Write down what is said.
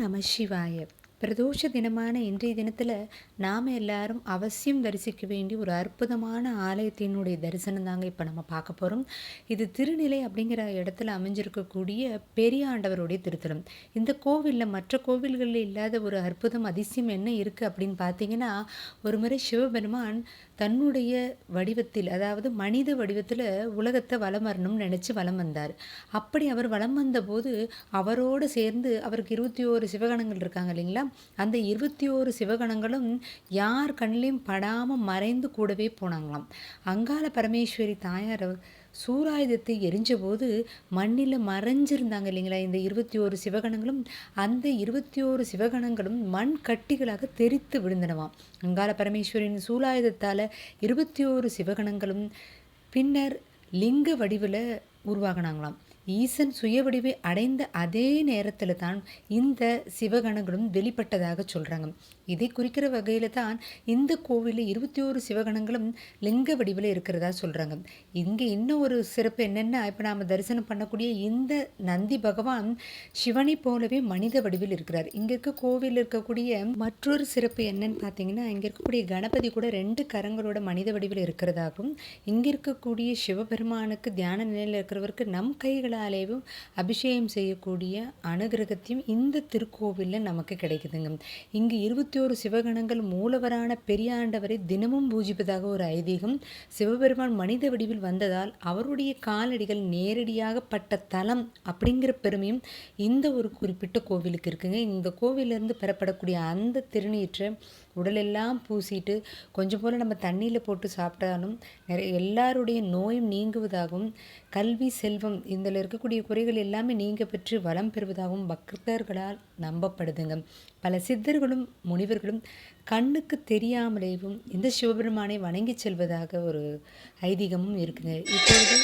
நம சிவாய. பிரதோஷ தினமான இன்றைய தினத்தில் நாம் எல்லாரும் அவசியம் தரிசிக்க வேண்டிய ஒரு அற்புதமான ஆலயத்தினுடைய தரிசனம் தாங்க இப்போ நம்ம பார்க்க போகிறோம் இது திருநிலை அப்படிங்கிற இடத்துல அமைஞ்சிருக்கக்கூடிய பெரிய ஆண்டவருடைய திருத்தலம். இந்த கோவிலில் மற்ற கோவில்களில் இல்லாத ஒரு அற்புதம் அதிசயம் என்ன இருக்குது அப்படின்னு பார்த்தீங்கன்னா ஒரு முறை சிவபெருமான் தன்னுடைய வடிவத்தில் அதாவது மனித வடிவத்தில் உலகத்தை வலம் வரணும்னு நினச்சி வலம் வந்தார். அப்படி அவர் வலம் வந்தபோது அவரோடு சேர்ந்து அவருக்கு இருபத்தி ஓரு சிவகணங்கள் இருக்காங்க இல்லைங்களா? அந்த இருபத்தி ஓரு சிவகணங்களும் யார் கண்ணிலையும் படாமல் மறைந்து கூடவே போனாங்களாம். அங்காள பரமேஸ்வரி தாயார் சூராயுதத்தை எரிஞ்சபோது மண்ணில் மறைஞ்சிருந்தாங்க இல்லைங்களா இந்த இருபத்தி ஓரு சிவகணங்களும்? அந்த இருபத்தி ஓரு சிவகணங்களும் மண் கட்டிகளாக தெரித்து விழுந்தனவாம். அங்காள பரமேஸ்வரின் சூலாயுதத்தால் இருபத்தி ஓரு சிவகணங்களும் பின்னர் லிங்க வடிவில் உருவாகினாங்களாம். ஈசன் சுய வடிவை அடைந்த அதே நேரத்தில் தான் இந்த சிவகணங்களும் வெளிப்பட்டதாக சொல்கிறாங்க இதை குறிக்கிற வகையில் தான் இந்த கோவிலில் இருபத்தி ஓரு சிவகணங்களும் லிங்க வடிவில் இருக்கிறதா சொல்கிறாங்க இங்கே இன்னும் ஒரு சிறப்பு என்னென்னா இப்போ நாம் தரிசனம் பண்ணக்கூடிய இந்த நந்தி பகவான் சிவனை போலவே மனித வடிவில் இருக்கிறார். இங்கே இருக்க கோவிலில் இருக்கக்கூடிய மற்றொரு சிறப்பு என்னன்னு பார்த்தீங்கன்னா இங்கே இருக்கக்கூடிய கணபதி கூட ரெண்டு கரங்களோட மனித வடிவில் இருக்கிறதாகவும் இங்கே இருக்கக்கூடிய சிவபெருமானுக்கு தியான நிலையில் இருக்கிறவருக்கு நம் கைகளாலேயும் அபிஷேகம் செய்யக்கூடிய அனுகிரகத்தையும் இந்த திருக்கோவிலில் நமக்கு கிடைக்குதுங்க. இங்கு இருபத்தி ஒரு சிவகணங்கள் மூலவரான பெரியாண்டவரை தினமும் பூஜிப்பதாக ஒரு ஐதீகம் சிவபெருமான் மனித வடிவில் வந்ததால் அவருடைய காலடிகள் நேரடியாக பட்ட தலம் அப்படிங்கிற பெருமையும் இந்த ஒரு குறிப்பிட்ட கோவிலுக்கு இருக்குங்க. இந்த கோவிலிருந்து பெறப்படக்கூடிய அந்த திருநீற்றை உடலெல்லாம் பூசிட்டு கொஞ்சம் போல் நம்ம தண்ணியில் போட்டு சாப்பிட்டாலும் நிறைய எல்லாருடைய நோயும் நீங்குவதாகவும் கல்வி செல்வம் இதில் இருக்கக்கூடிய குறைகள் எல்லாமே நீங்க பெற்று வளம் பெறுவதாகவும் பக்தர்களால் நம்பப்படுதுங்க. பல சித்தர்களும் முனிவர்களும் கண்ணுக்கு தெரியாமலேயும் இந்த சிவபெருமானை வணங்கி செல்வதாக ஒரு ஐதீகமும் இருக்குங்க. இப்பொழுது